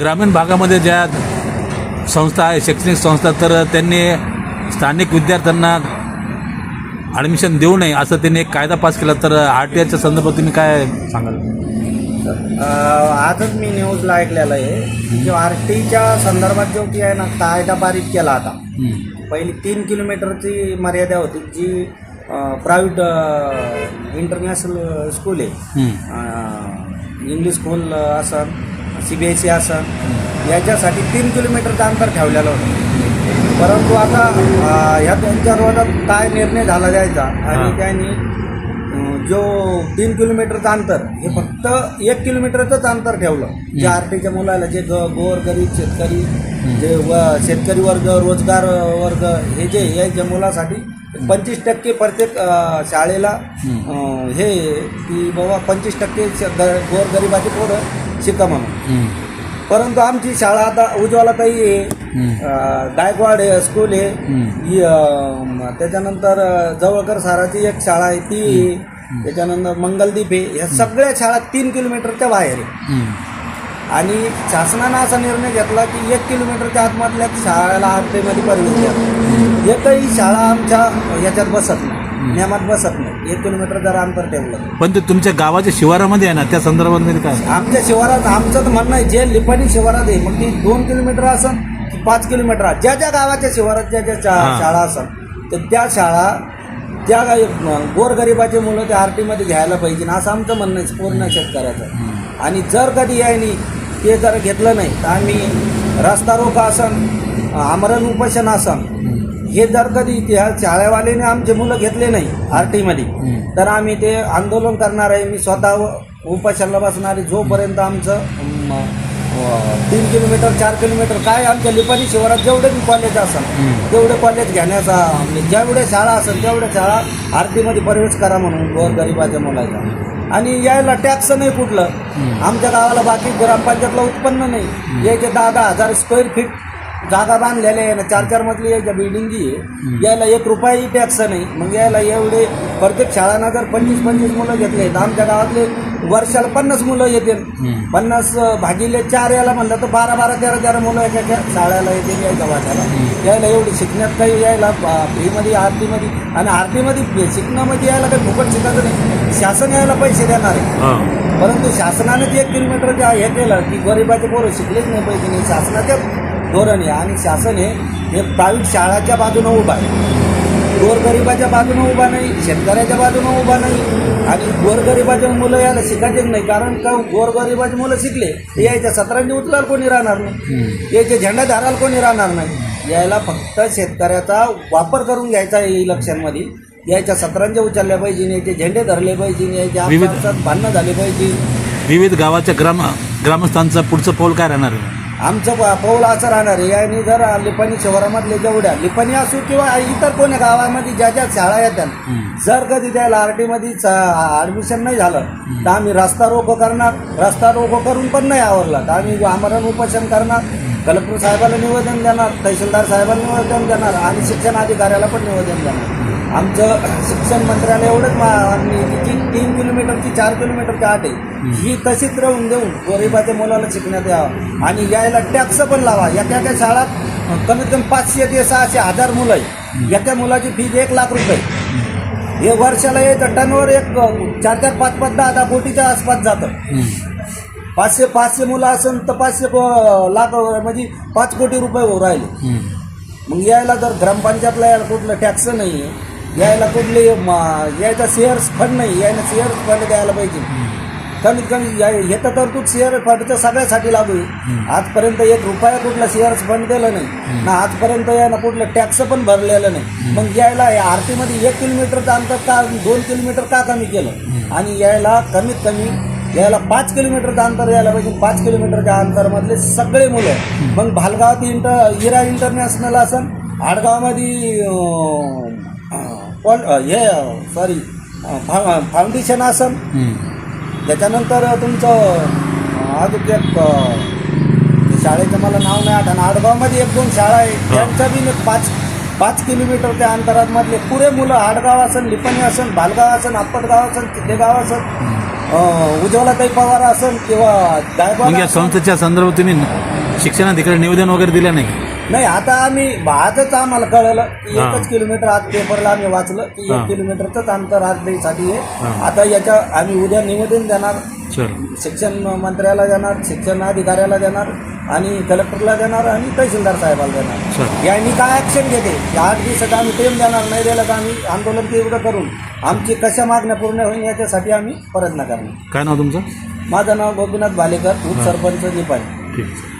ग्रामीण भागामध्ये ज्या संस्था आहे शैक्षणिक संस्था तर त्यांनी स्थानिक विद्यार्थ्यांना ॲडमिशन देऊ नये असं त्यांनी एक कायदा पास केला. तर आर टी आयच्या संदर्भात तुम्ही काय सांगाल? आजच मी न्यूजला ऐकलेलं आहे. की आर टीच्या संदर्भात जो की आहे ना कायदा पारित केला आता. पहिली तीन किलोमीटरची मर्यादा होती जी प्रायव्हेट इंटरनॅशनल स्कूल आहे. इंग्लिश स्कूल असन सी बी एस ई असन याच्यासाठी तीन किलोमीटरचं अंतर ठेवलेलं होतं. परंतु आता ह्या त्यांच्या विरोधात काय निर्णय झाला द्यायचा? आणि. त्यांनी जो तीन किलोमीटरचं अंतर हे फक्त एक किलोमीटरचंच अंतर ठेवलं. जे आर टीच्या मुलाला जे ग गोर गरीब शेतकरी जे व शेतकरी वर्ग रोजगार वर्ग हे जे याच्या मुलासाठी पंचवीस टक्के प्रत्येक शाळेला हे की बाबा पंचवीस टक्के गोरगरिबाची पोरं शिका म्हणून. परंतु आमची शाळा आता उज्ज्वलाताई आहे गायकवाड आहे स्कूल आहे. त्याच्यानंतर जवळकर साराची एक शाळा आहे ती आहे. त्याच्यानंतर मंगलदीप आहे. या सगळ्या शाळा तीन किलोमीटरच्या बाहेर आहे. आणि शासनानं असा निर्णय घेतला की एक किलोमीटरच्या आतमधल्या शाळेला आरटीमध्ये परवानगी द्या. एकही शाळा आमच्या याच्यात बसत नाही. नियमात बसत नाही. एक किलोमीटर जर अंतर ठेवलं. पण ते तुमच्या गावाच्या शिवारामध्ये आहे ना त्या संदर्भामध्ये काय? आमच्या शिवारात आमचं तर म्हणणं आहे जे लिपाणी शिवारात आहे मग ती दोन किलोमीटर असन की पाच किलोमीटर. ज्या ज्या गावाच्या शिवारात ज्या ज्या शा- हां. शाळा असन तर त्या शाळा त्या गा- गोरगरिबाचे मुलं त्या आर टीमध्ये घ्यायला पाहिजे असं आमचं म्हणणं आहे पूर्ण शेतकऱ्याचं. आणि जर कधी यायनी ते जर घेतलं नाही तर आम्ही रस्ता रोका असन आमरण उपोषण असन हे जर कधी त्या शाळेवाल्याने आमचे मुलं घेतले नाही आर टीमध्ये तर आम्ही ते आंदोलन करणार आहे. मी स्वतः उपाशाला बसणार आहे. जोपर्यंत आमचं तीन किलोमीटर चार किलोमीटर काय आमच्या लिपाणी शिवारात जेवढे बी कॉलेज असेल तेवढे कॉलेज घेण्याचा म्हणजे जेवढ्या शाळा असेल तेवढ्या शाळा आरतीमध्ये प्रवेश करा म्हणून गोरगरिबाच्या मुलाचा. आणि यायला टॅक्स नाही कुठलं. आमच्या गावाला बाकी ग्रामपंचायतला उत्पन्न नाही. याचे दहा दहा हजार स्क्वेअर फीट जागा बांधलेल्या आहे ना चार चार मजली याच्या बिल्डिंगी आहे. यायला एक रुपयाही टॅक्स नाही. मग यायला एवढे प्रत्येक शाळांना जर पंचवीस पंचवीस मुलं घेतले तर आमच्या गावातले वर्षाला पन्नास मुलं येतील. पन्नास भागिले चार याला म्हणलं तर बारा बारा तेरा तेरा मुलं एका शाळेला येतील यायच्या वाट्याला. यायला एवढी शिकण्यात काही यायला फ्रीमध्ये आरतीमध्ये आणि आरतीमध्ये शिकणं म्हणजे यायला काही फुकट शिकायचं नाही. शासन यायला पैसे देणार आहे. परंतु शासनाने जे एक किलोमीटर जे हे केलं की गरिबाचे पोरं शिकलेच नाही पाहिजे नाही शासनाचे धोरण आहे आणि शासन हे हे प्रायव्हेट शाळाच्या बाजूनं उभा आहे. गोरगरिबाच्या बाजूनं उभा नाही शेतकऱ्याच्या बाजूनं उभा नाही आणि गोरगरिबाचे मुलं यायला शिकायचेच नाही. कारण का गोरगरिबाचे मुलं शिकले यायच्या सतरांची उचलाल कोणी राहणार नाही. याचे झेंडा धाराल कोणी राहणार नाही. यायला फक्त शेतकऱ्याचा वापर करून घ्यायचा आहे इलेक्शनमध्ये. यायच्या सतरांच्या उचलल्या पाहिजे याचे झेंडे धरले पाहिजे याच्या विविध- आपसात भांडणं झाले पाहिजे. विविध गावाच्या ग्राम ग्रामस्थांचं पुढचं पाऊल काय राहणार आहे? आमचं पाऊल असं राहणार आहे. आणि जर लिपाणी शहरामधले जेवढ्या लिपाणी असो किंवा इतर कोण्या गावामध्ये ज्या ज्या शाळा येतात जर कधी त्या लारटीमध्ये ॲडमिशन नाही झालं तर आम्ही रस्ता रोको करणार. रस्ता रोको करून पण नाही आवरला. तर आम्ही आमरण उपोषण करणार. कलेक्टर साहेबाला निवेदन देणार तहसीलदार साहेबांना निवेदन देणार आणि शिक्षण अधिकाऱ्याला पण निवेदन देणार. आमचं शिक्षण मंत्र्याला एवढंच मा- मागणी की जी तीन किलोमीटरची चार किलोमीटरची आट आहे. ही तशीच राहून देऊन गरिबाच्या मुलाला शिकण्यात यावं. आणि यायला टॅक्स पण लावा. एका एका शाळात कमीत कमी पाचशे ते सहाशे हजार मुलं आहे एका मुलाची फीज एक लाख रुपये. हे वर्षाला येतं टनवर एक चार चार पाच पाच दहा दहा कोटीच्या आसपास जातं. पाचशे पाचशे मुलं असेल तर पाचशे प- लाख म्हणजे पाच कोटी रुपये राहिले. मग यायला जर ग्रामपंचायतला यायला कुठलं टॅक्स नाही आहे यायला कुठले म- यायचा शेअर्स फंड नाही यायला शेअर्स फंड द्यायला पाहिजे. कमीत कमी या- हे तर तरतूद शेअर फंडचं सगळ्यासाठी लागू आहे. आजपर्यंत एक रुपया कुठला शेअर्स फंड दिलं नाही. ना आजपर्यंत यायला कुठलं टॅक्स पण भरलेलं नाही. मग यायला या आरतीमध्ये एक किलोमीटरचं अंतर का दोन किलोमीटर का कमी केलं? आणि यायला कमीत कमी यायला पाच किलोमीटरचं अंतर यायला पाहिजे. पाच किलोमीटरच्या अंतरमधले सगळे मुलं. मग भालगावात इंटर इरा इंटरनॅशनल असन आडगावमध्ये अं, हे सॉरी फाउंडेशन असन त्याच्यानंतर तुमचं अजून एक शाळेचं मला नाव नाही आठवण आडगावमध्ये एक दोन शाळा आहे. त्यांचा बी एक पाच पाच किलोमीटरच्या अंतरात मधले पुरे मुलं आडगाव असन लिपणी असन भालगाव असन आप्पटगाव असन किल्लेगाव असन अं, उज्ज्वलाताई पवार असेल किंवा असेल. संस्थेच्या संदर्भात तुम्ही शिक्षणाधिकारी निवेदन वगैरे दिलं नाही? नाही आता आम्ही आजच आम्हाला कळलं की हा. एकच किलोमीटर आज पेपरला आम्ही वाचलं की हा. एक किलोमीटरचंच अंतर आहे. हा. आता याच्या आम्ही उद्या निवेदन देणार. चल. शिक्षण मंत्र्याला देणार शिक्षण अधिकाऱ्याला देणार आणि कलेक्टरला देणार आणि तहसीलदार साहेबाला देणार. चल. यांनी काय ऍक्शन घेते? या आठ दिवसात आम्ही टेम देणार नाही दिलं तर आम्ही आंदोलन तीव्र करून आमची कशा मागण्या पूर्ण होईल याच्यासाठी आम्ही प्रयत्न करणार. काय नाव तुमचं? माझं नाव गोपीनाथ भालेकर उपसरपंच निपाणी. ठीक आहे.